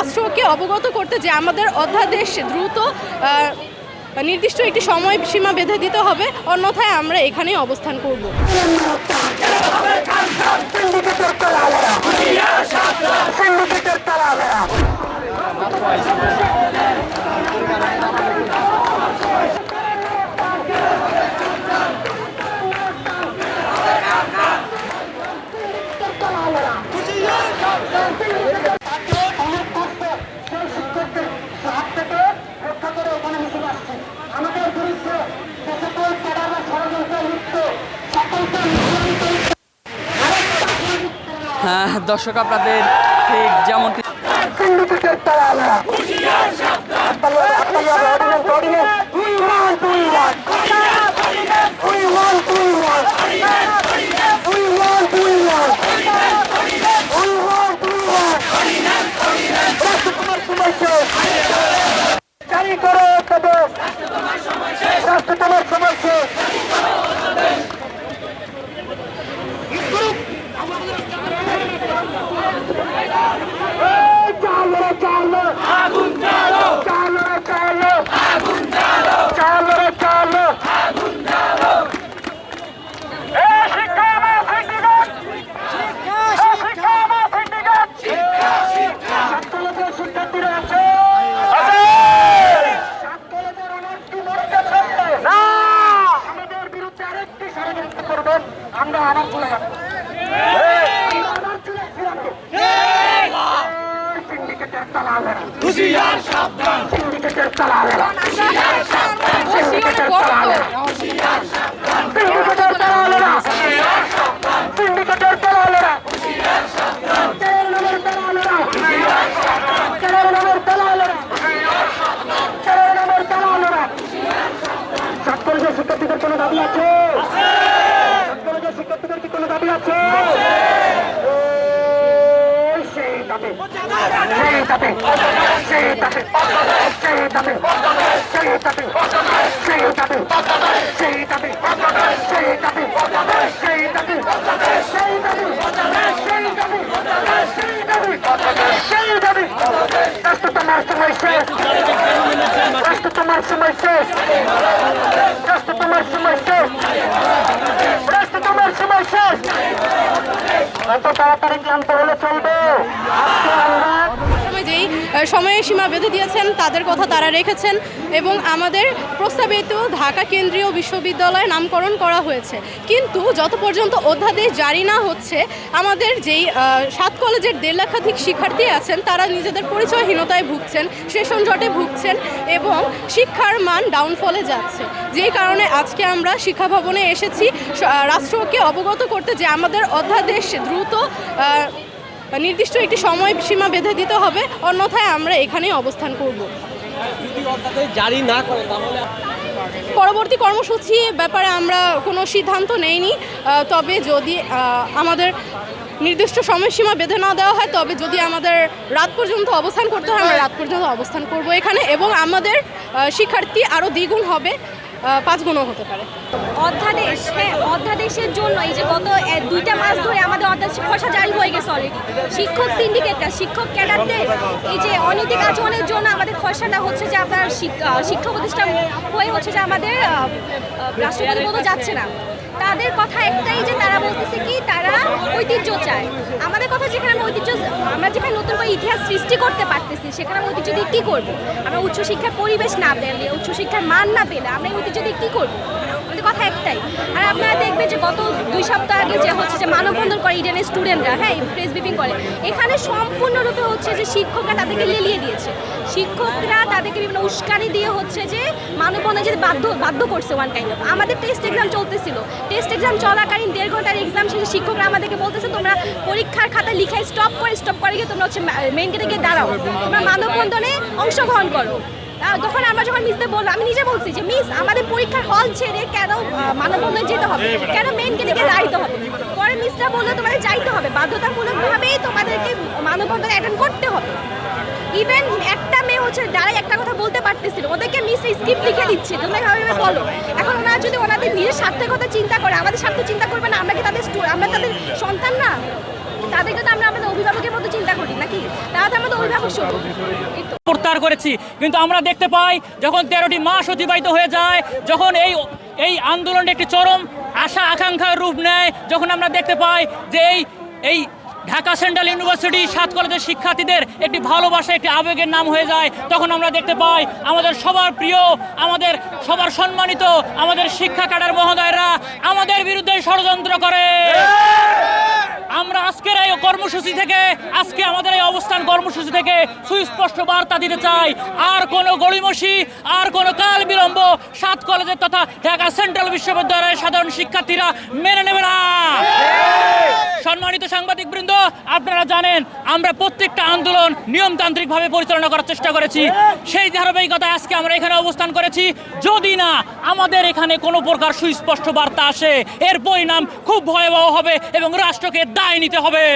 রাষ্ট্রকে অবগত করতে যে আমাদের অধ্যাদেশ দ্রুত নির্দিষ্ট একটি সময় সীমা বেঁধে দিতে হবে, অন্যথায় আমরা এখানেই অবস্থান করব। হ্যাঁ, দর্শক আপনাদের ঠিক যেমন রাষ্ট্র তোমার হুশিয়ার সাবধান। সিন্ডিকেটের চালাবে হুশিয়ার সাবধান। সিন্ডিকেটের চালাবে হুশিয়ার সাবধান সিন্ডিকেটের চালাবে না হুশিয়ার সাবধান সিন্ডিকেটের চালাবে না হুশিয়ার সাবধান চালাবে না শিক্ষার্থীদের কোনো দাবি আছে শিক্ষার্থীদের কি কোনো দাবি আছে সেই দাবি সেই দাবি সেই দাবি সেই দাবি সেই দাবি সেই দাবি সেই দাবি সেই দাবি সেই দাবি সেই দাবি অত তাড়াতাড়ি ক্লান্ত হলে চলবে। আজকে আমরা সময়ের সীমা বেঁধে দিয়েছেন, তাদের কথা তারা রেখেছেন এবং আমাদের প্রস্তাবিত ঢাকা কেন্দ্রীয় বিশ্ববিদ্যালয় নামকরণ করা হয়েছে। কিন্তু যত পর্যন্ত অধ্যাদেশ জারি না হচ্ছে, আমাদের যেই সাত কলেজের দেড় লাখাধিক শিক্ষার্থী আছেন, তারা নিজেদের পরিচয়হীনতায় ভুগছেন, সেশন জটে ভুগছেন এবং শিক্ষার মান ডাউনফলে যাচ্ছে। যেই কারণে আজকে আমরা শিক্ষা ভবনে এসেছি রাষ্ট্রকে অবগত করতে যে আমাদের অধ্যাদেশ দ্রুত নির্দিষ্ট একটি সময় সীমা বেঁধে দিতে হবে অন্যথায় আমরা এখানেই অবস্থান করব। জারি না করে তাহলে পরবর্তী কর্মসূচি ব্যাপারে আমরা কোনো সিদ্ধান্ত নেইনি। তবে যদি আমাদের নির্দিষ্ট সময়সীমা বেঁধে না দেওয়া হয় তবে যদি আমাদের রাত পর্যন্ত অবস্থান করতে হয় আমরা রাত পর্যন্ত অবস্থান করব এখানে এবং আমাদের শিক্ষার্থী আরও দ্বিগুণ হবে আহ, পাঁচ গুণও হতে পারে। অধ্যাদেশ হ্যাঁ অধ্যাদেশের জন্য এই যে গত দুইটা মাস ধরে আমাদের অধ্যাদেশ খসা জারি হয়ে গেছে অলরেডি শিক্ষক সিন্ডিকেটটা শিক্ষক ক্যাডারদের এই যে অনৈতিক আচরণের জন্য আমাদের খসড়াটা হচ্ছে যে আপনার শিক্ষা প্রতিষ্ঠান হয়ে হচ্ছে যে আমাদের রাষ্ট্রপতি পদও যাচ্ছে না। তাদের কথা একটাই যে তারা বলতেছে কি, তারা ঐতিহ্য চায়। আমাদের কথা যেখানে আমরা ঐতিহ্য, আমরা যেখানে নতুন করে ইতিহাস সৃষ্টি করতে পারতেছি, সেখানে আমরা ঐতিহ্য দিয়ে কী করব? আমরা উচ্চশিক্ষার পরিবেশ না পেলে, উচ্চশিক্ষার মান না পেলে আমরা ঐতিহ্য দিয়ে কী করব? আমাদের কথা একটাই। আর আপনারা দেখবেন যে গত দুই সপ্তাহ আগে যে হচ্ছে যে মানববন্ধন করে ইডেনের স্টুডেন্টরা হ্যাঁ প্রেস ব্রিফিং করে, এখানে সম্পূর্ণরূপে হচ্ছে যে শিক্ষকরা তাদেরকে লেলিয়ে দিয়েছে। শিক্ষকরা তাদেরকে বিভিন্ন উস্কানি দিয়ে হচ্ছে যে মানববন্ধনে যেতে বাধ্য বাধ্য করছে ওয়ান কাইন্ড অফ আমাদের টেস্ট এক্সাম চলতেছিল। টেস্ট এক্সাম চলাকালীন দেড় ঘণ্টার এক্সাম শেষে শিক্ষকরা আমাদেরকে বলতেছে, তোমরা পরীক্ষার খাতা লিখায় স্টপ করে স্টপ করে গিয়ে তোমরা হচ্ছে মেইন গেটে গিয়ে দাঁড়াও। তোমরা মানববন্ধনে অংশগ্রহণ করো। তখন আমরা যখন মিসতে বললাম, আমি নিজে বলছি যে মিস আমাদের পরীক্ষার হল ছেড়ে কেন মানববন্ধনে যেতে হবে? কেন মেইন গেটে গিয়ে দাঁড়াইতে হবে? পরে মিসরা বলল, তোমাদের যাইতে হবে। বাধ্যতামূলকভাবেই তোমাদেরকে মানববন্ধনে অ্যাটেন্ড করতে হবে। ইভেন একটা মেয়ে হচ্ছে, যারাই একটা কথা বলতে পারতেছিল, ওদেরকে মিস স্ক্রিপ্ট লিখে দিচ্ছে। তোমরা ভাবে বলো। এখন ওনারা যদি ওনাদের নিজের স্বার্থের কথা চিন্তা করে, আমাদের স্বার্থ চিন্তা করবে না, আমরা কি তাদের আমরা তাদের সন্তান না? তাদেরকে তো আমরা আমাদের অভিভাবকের মতো চিন্তা করি, নাকি? তারা তো আমাদের অভিভাবক স্বরূপ। প্রত্যাহার করেছি। কিন্তু আমরা দেখতে পাই, যখন তেরোটি মাস অতিবাহিত হয়ে যায়, যখন এই এই আন্দোলনটি একটি চরম আশা আকাঙ্ক্ষার রূপ নেয়, যখন আমরা দেখতে পাই যে এই এই ঢাকা সেন্ট্রাল ইউনিভার্সিটি সাত কলেজের শিক্ষার্থীদের একটি ভালোবাসা, একটি আবেগের নাম হয়ে যায়। তখন আমরা দেখতে পাই, আমাদের সবার প্রিয়, আমাদের সবার সম্মানিত, আমাদের শিক্ষা কাটার মহোদয়রা আমাদের বিরুদ্ধে ষড়যন্ত্র করে। আমরা আজকের এই কর্মসূচি থেকে, আজকে আমাদের এই অবস্থান কর্মসূচি থেকে সুস্পষ্ট বার্তা দিতে চাই। আর কোনো গড়িমসি, আর কোনো কাল বিলম্ব সাত কলেজের তথা ঢাকা সেন্ট্রাল বিশ্ববিদ্যালয়ের সাধারণ শিক্ষার্থীরা মেনে নেবে না। সম্মানিত সাংবাদিক বৃন্দ আপনারা জানেন, আমরা প্রত্যেকটা আন্দোলন নিয়মতান্ত্রিকভাবে পরিচালনা করার চেষ্টা করেছি। সেই ধারাবাহিকতায় আজকে আমরা এখানে অবস্থান করেছি। যদি না, আমাদের এখানে কোনো প্রকার সুস্পষ্ট বার্তা আসে, এর পরিণাম খুব ভয়াবহ হবে এবং রাষ্ট্রকে নিতে হবে।